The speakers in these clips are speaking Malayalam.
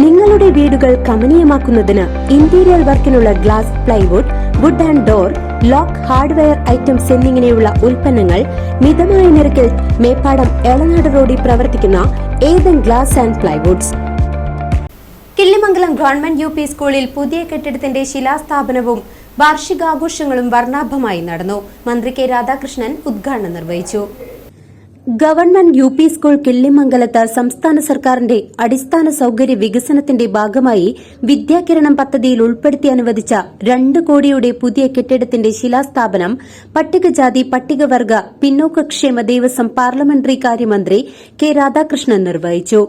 നിങ്ങളുടെ വീടുകൾ കമനീയമാക്കുന്നതിന് interior വർക്കിനുള്ള glass plywood wood and door lock hardware items എന്നിങ്ങനെയുള്ള ഉൽപ്പന്നങ്ങൾ മിതമായ നിരക്കിൽ മേപ്പാടം എളനാട് റോഡിൽ പ്രവർത്തിക്കുന്ന Ethan glass and plywoods Killimangalam government U P സ്കൂളിൽ പുതിയ കെട്ടിടത്തിന്റെ ശിലാസ്ഥാപനവും വാർഷികാഘോഷങ്ങളും വർണാഭമായി നടന്നു. മന്ത്രി കെ രാധാകൃഷ്ണൻ ഉദ്ഘാടനം നിർവഹിച്ചു. ഗവൺമെന്റ് യു പി സ്കൂൾ കിള്ളിമംഗലത്ത് സംസ്ഥാന സർക്കാരിന്റെ അടിസ്ഥാന സൌകര്യ വികസനത്തിന്റെ ഭാഗമായി വിദ്യാകിരണം പദ്ധതിയിൽ ഉൾപ്പെടുത്തി അനുവദിച്ച രണ്ട് കോടിയുടെ പുതിയ കെട്ടിടത്തിന്റെ ശിലാസ്ഥാപനം പട്ടികജാതി പട്ടികവർഗ പിന്നോക്കക്ഷേമ ദേവസ്വം പാർലമെന്ററി കാര്യമന്ത്രി കെ രാധാകൃഷ്ണൻ നിർവഹിച്ചു.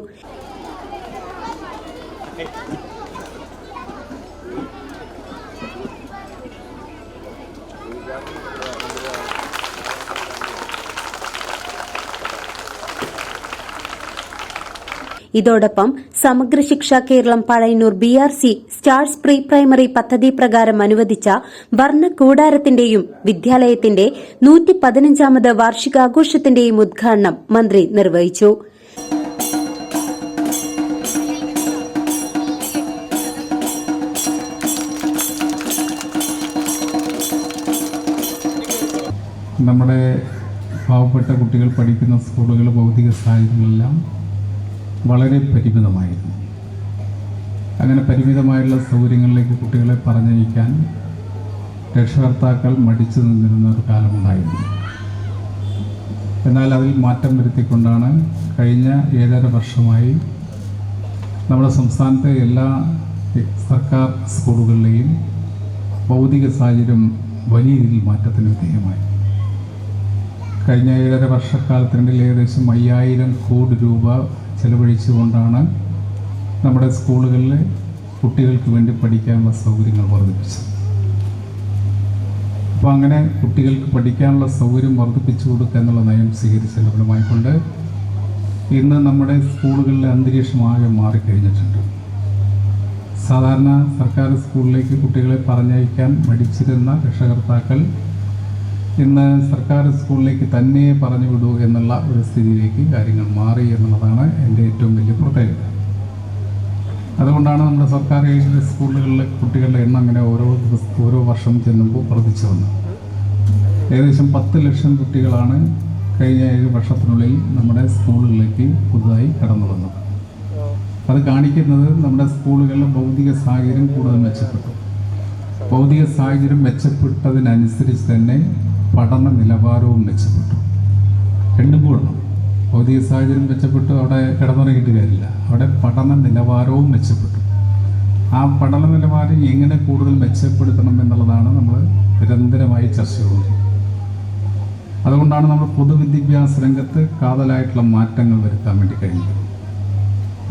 ഇതോടൊപ്പം Samagra Shiksha Keralam Pazhayannur B R C stars pre primary പദ്ധതി പ്രകാരം അനുവദിച്ച വർണ കൂടാരത്തിന്റെയും വിദ്യാലയത്തിന്റെ നൂറ്റി പതിനഞ്ചാമത് വാർഷികാഘോഷത്തിന്റെയും ഉദ്ഘാടനം മന്ത്രി നിർവഹിച്ചു. നമ്മുടെ പാവപ്പെട്ട കുട്ടികൾ പഠിക്കുന്ന സ്കൂളുകൾ ഭൗതിക സാഹചര്യങ്ങളെല്ലാം വളരെ പരിമിതമായിരുന്നു. അങ്ങനെ പരിമിതമായുള്ള സൗകര്യങ്ങളിലേക്ക് കുട്ടികളെ പറഞ്ഞയക്കാൻ രക്ഷകർത്താക്കൾ മടിച്ചു നിന്നിരുന്ന ഒരു കാലമുണ്ടായിരുന്നു. എന്നാൽ അതിൽ മാറ്റം വരുത്തിക്കൊണ്ടാണ് കഴിഞ്ഞ ഏഴര വർഷമായി നമ്മുടെ സംസ്ഥാനത്തെ എല്ലാ സർക്കാർ സ്കൂളുകളിലെയും ഭൗതിക സാഹചര്യം വലിയ രീതിയിൽ മാറ്റത്തിന് വിധേയമായി. കഴിഞ്ഞ ഏഴര വർഷക്കാലത്തിനിടയിൽ ഏകദേശം അയ്യായിരം കോടി രൂപ ചെലവഴിച്ചുകൊണ്ടാണ് നമ്മുടെ സ്കൂളുകളിലെ കുട്ടികൾക്ക് വേണ്ടി പഠിക്കാനുള്ള സൗകര്യങ്ങൾ വർദ്ധിപ്പിച്ചത്. അപ്പോൾ അങ്ങനെ കുട്ടികൾക്ക് പഠിക്കാനുള്ള സൗകര്യം വർദ്ധിപ്പിച്ചു കൊടുക്കുക എന്നുള്ള നയം സ്വീകരിച്ചതിന്റെ ഫലമായിക്കൊണ്ട് ഇന്ന് നമ്മുടെ സ്കൂളുകളിലെ അന്തരീക്ഷം ആകെ മാറിക്കഴിഞ്ഞിട്ടുണ്ട്. സാധാരണ സർക്കാർ സ്കൂളിലേക്ക് കുട്ടികളെ പറഞ്ഞയക്കാൻ മടിച്ചിരുന്ന രക്ഷകർത്താക്കൾ ഇന്ന് സർക്കാർ സ്കൂളിലേക്ക് തന്നെ പറഞ്ഞു വിടൂ എന്നുള്ള ഒരു സ്ഥിതിയിലേക്ക് കാര്യങ്ങൾ മാറി എന്നുള്ളതാണ് എന്റെ ഏറ്റവും വലിയ പ്രത്യേകത. അതുകൊണ്ടാണ് നമ്മുടെ സർക്കാർ എയ്ഡഡ് സ്കൂളുകളിലെ കുട്ടികളുടെ എണ്ണം അങ്ങനെ ഓരോ ഓരോ വർഷം ചെല്ലുമ്പോൾ വർദ്ധിച്ചു വന്നത്. ഏകദേശം പത്ത് ലക്ഷം കുട്ടികളാണ് കഴിഞ്ഞ ഏഴ് വർഷത്തിനുള്ളിൽ നമ്മുടെ സ്കൂളുകളിലേക്ക് പുതുതായി കടന്നു വന്നത്. അത് കാണിക്കുന്നത് നമ്മുടെ സ്കൂളുകളിലെ ഭൗതിക സാഹചര്യം കൂടുതൽ മെച്ചപ്പെട്ടു. ഭൗതിക സാഹചര്യം മെച്ചപ്പെട്ടതിനനുസരിച്ച് തന്നെ പഠന നിലവാരവും മെച്ചപ്പെട്ടു. രണ്ടും കൂടണം. ഭൗതിക സാഹചര്യം മെച്ചപ്പെട്ടു അവിടെ കിടന്നുറങ്ങിയിട്ട് കാര്യമില്ല. അവിടെ പഠന നിലവാരവും മെച്ചപ്പെട്ടു. ആ പഠന നിലവാരം എങ്ങനെ കൂടുതൽ മെച്ചപ്പെടുത്തണം എന്നുള്ളതാണ് നമ്മൾ നിരന്തരമായി ചർച്ച ചെയ്യുന്നത് അതുകൊണ്ടാണ് നമ്മൾ പൊതുവിദ്യാഭ്യാസ രംഗത്ത് കാതലായിട്ടുള്ള മാറ്റങ്ങൾ വരുത്താൻ വേണ്ടി കഴിഞ്ഞത്.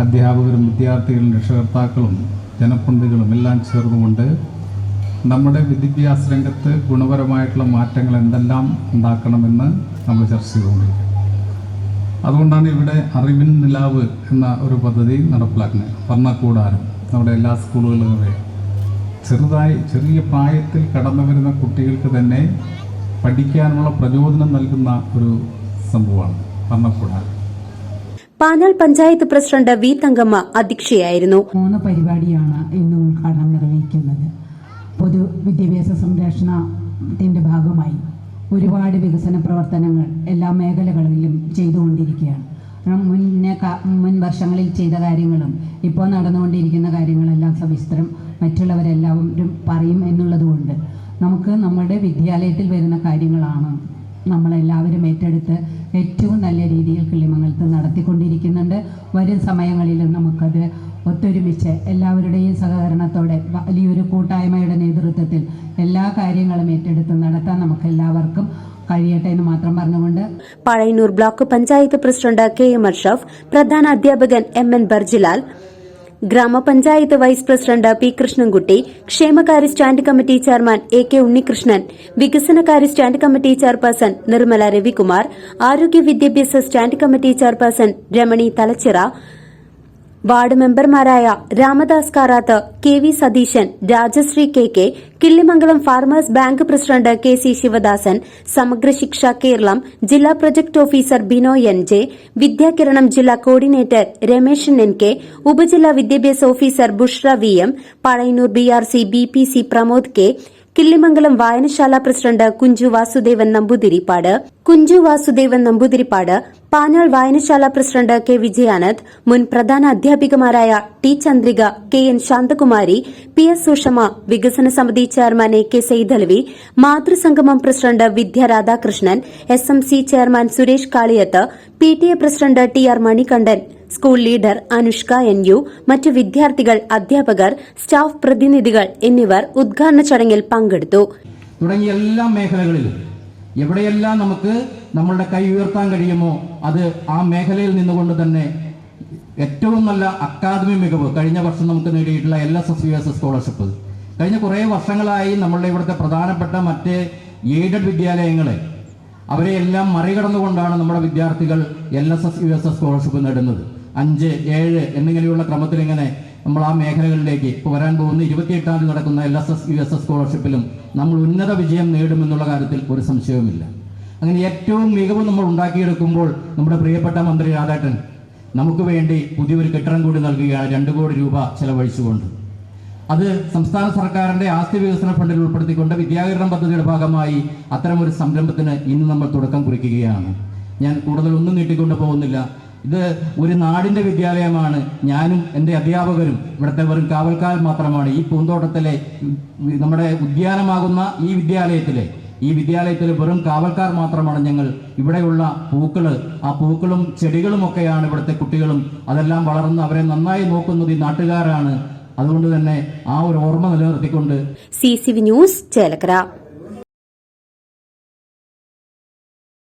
അധ്യാപകരും വിദ്യാർത്ഥികളും രക്ഷകർത്താക്കളും ജനപ്രതികളും എല്ലാം ചേർന്നുകൊണ്ട് നമ്മുടെ വിദ്യാഭ്യാസ രംഗത്ത് ഗുണപരമായിട്ടുള്ള മാറ്റങ്ങൾ എന്തെല്ലാം ഉണ്ടാക്കണമെന്ന് നമ്മൾ ചർച്ച ചെയ്തുകൊണ്ടിരിക്കും അതുകൊണ്ടാണ് ഇവിടെ അറിവിൻ നിലാവ് എന്ന ഒരു പദ്ധതി നടപ്പിലാക്കുന്നത്. ഭരണകൂടാരം നമ്മുടെ എല്ലാ സ്കൂളുകളിലും ചെറുതായി ചെറിയ പ്രായത്തിൽ കടന്നു വരുന്ന കുട്ടികൾക്ക് തന്നെ പഠിക്കാനുള്ള പ്രചോദനം നൽകുന്ന ഒരു സംഭവമാണ് ഭരണകൂടാരം പാനാൽ പഞ്ചായത്ത് പ്രസിഡന്റ് വി തങ്കമ്മ അധ്യക്ഷയായിരുന്നു. മൂന്ന് പരിപാടിയാണ് ഇന്ന് ഉദ്ഘാടനം നിർവഹിക്കുന്നത്. പൊതു വിദ്യാഭ്യാസ സംരക്ഷണത്തിന്റെ ഭാഗമായി ഒരുപാട് വികസന പ്രവർത്തനങ്ങൾ എല്ലാ മേഖലകളിലും ചെയ്തുകൊണ്ടിരിക്കുകയാണ്. മുന്നേ മുൻ വർഷങ്ങളിൽ ചെയ്ത കാര്യങ്ങളും ഇപ്പോൾ നടന്നുകൊണ്ടിരിക്കുന്ന കാര്യങ്ങളെല്ലാം സവിസ്തരം മറ്റുള്ളവരെല്ലാവരും പറയും എന്നുള്ളതുകൊണ്ട് നമുക്ക് നമ്മുടെ വിദ്യാലയത്തിൽ വരുന്ന കാര്യങ്ങളാണ് നമ്മളെല്ലാവരും ഏറ്റെടുത്ത് ഏറ്റവും നല്ല രീതിയിൽ കിളിമംഗലത്ത് നടത്തിക്കൊണ്ടിരിക്കുന്നുണ്ട്. വരും സമയങ്ങളിൽ നമുക്കത് ഒത്തൊരുമിച്ച് എല്ലാവരുടെയും സഹകരണത്തോടെ വലിയൊരു കൂട്ടായ്മയുടെ നേതൃത്വത്തിൽ എല്ലാ കാര്യങ്ങളും ഏറ്റെടുത്ത് നടത്താൻ നമുക്ക് എല്ലാവർക്കും കഴിയട്ടെ എന്ന് മാത്രം പറഞ്ഞുകൊണ്ട്. Pazhayannur block panchayat president K M Arshaf പ്രധാന അധ്യാപകൻ എം എൻ ബർജിലാൽ ഗ്രാമപഞ്ചായത്ത് വൈസ് പ്രസിഡന്റ് പി കൃഷ്ണൻകുട്ടി ക്ഷേമകാര്യ stand committee chairman A K Unnikrishnan വികസനകാര്യ stand committee chairperson Nirmala Ravikumar ആരോഗ്യ വിദ്യാഭ്യാസ stand committee chairperson Ramani Thalachira ward മെമ്പർമാരായ Ramadas Karath K V Satheesan Rajasree K K Killimangalam farmers bank president K C Sivadasan Samagra Shiksha Keralam ജില്ലാ project officer Bino N J Vidyakiranam ജില്ലാ കോർഡിനേറ്റർ രമേശൻ എൻ കെ ഉപജില്ലാ വിദ്യാഭ്യാസ officer Bushra V M Pazhayannur B R C B P C Pramod K Killimangalam വായനശാല പ്രസിഡന്റ് കുഞ്ചു വാസുദേവൻ നമ്പൂതിരിപ്പാട് കുഞ്ചു വാസുദേവൻ നമ്പൂതിരിപ്പാട് പാഞ്ഞാൾ വായനശാല പ്രസിഡന്റ് കെ വിജയാനന്ദ് മുൻ പ്രധാന അധ്യാപികമാരായ T Chandrika K N Shanthakumari P S Sushama വികസന സമിതി chairman A K Saithalavi മാതൃസംഗമം president Vidya Radhakrishnan S M C chairman Suresh Kaliyath P T A president T R Manikandan school leader Anushka N U മറ്റ് വിദ്യാർത്ഥികൾ അധ്യാപകർ സ്റ്റാഫ് പ്രതിനിധികൾ എന്നിവർ ഉദ്ഘാടന ചടങ്ങിൽ പങ്കെടുത്തു. തുടങ്ങിയ എല്ലാ മേഖലകളിലും എവിടെയെല്ലാം നമുക്ക് നമ്മളുടെ കൈ ഉയർത്താൻ കഴിയുമോ അത് ആ മേഖലയിൽ നിന്നുകൊണ്ട് തന്നെ ഏറ്റവും നല്ല അക്കാദമി മികവ് കഴിഞ്ഞ വർഷം നമുക്ക് നേടിയിട്ടുള്ള L S S U S S scholarship. കഴിഞ്ഞ കുറേ വർഷങ്ങളായി നമ്മളുടെ ഇവിടുത്തെ പ്രധാനപ്പെട്ട മറ്റ് എയ്ഡഡ് വിദ്യാലയങ്ങളെ അവരെ എല്ലാം മറികടന്നുകൊണ്ടാണ് നമ്മുടെ വിദ്യാർത്ഥികൾ L S S U S S scholarship നേടുന്നത്. അഞ്ച് ഏഴ് എന്നിങ്ങനെയുള്ള ക്രമത്തിൽ ഇങ്ങനെ നമ്മൾ ആ മേഖലകളിലേക്ക് ഇപ്പോൾ വരാൻ പോകുന്ന ഇരുപത്തിയെട്ടാം തീയതി നടക്കുന്ന L S S U S S സ്കോളർഷിപ്പിലും നമ്മൾ ഉന്നത വിജയം നേടുമെന്നുള്ള കാര്യത്തിൽ ഒരു സംശയവുമില്ല. അങ്ങനെ ഏറ്റവും മികവ് നമ്മൾ ഉണ്ടാക്കിയെടുക്കുമ്പോൾ നമ്മുടെ പ്രിയപ്പെട്ട മന്ത്രി രാധാകൃഷ്ണൻ നമുക്ക് വേണ്ടി പുതിയൊരു കെട്ടിടം കൂടി നൽകുകയാണ് രണ്ട് കോടി രൂപ ചെലവഴിച്ചുകൊണ്ട്. അത് സംസ്ഥാന സർക്കാരിന്റെ ആസ്തി വികസന ഫണ്ടിൽ ഉൾപ്പെടുത്തിക്കൊണ്ട് വിദ്യാകരണം പദ്ധതിയുടെ ഭാഗമായി അത്തരമൊരു സംരംഭത്തിന് ഇന്ന് നമ്മൾ തുടക്കം കുറിക്കുകയാണ്. ഞാൻ കൂടുതൽ ഒന്നും നീട്ടിക്കൊണ്ട് പോകുന്നില്ല. ഇത് ഒരു നാടിന്റെ വിദ്യാലയമാണ്. ഞാനും എന്റെ അധ്യാപകരും ഇവിടുത്തെ വെറും കാവൽക്കാർ മാത്രമാണ് ഈ പൂന്തോട്ടത്തിലെ നമ്മുടെ ഉദ്യാനമാകുന്ന ഈ വിദ്യാലയത്തിലെ. ഈ വിദ്യാലയത്തിൽ വെറും കാവൽക്കാർ മാത്രമാണ് ഞങ്ങൾ. ഇവിടെയുള്ള പൂക്കൾ ആ പൂക്കളും ചെടികളും ഒക്കെയാണ് ഇവിടുത്തെ കുട്ടികളും. അതെല്ലാം വളർന്ന് അവരെ നന്നായി നോക്കുന്നത് ഈ നാട്ടുകാരാണ്. അതുകൊണ്ട് തന്നെ ആ ഒരു ഓർമ്മ നിലനിർത്തിക്കൊണ്ട് C C V news Chelakkara.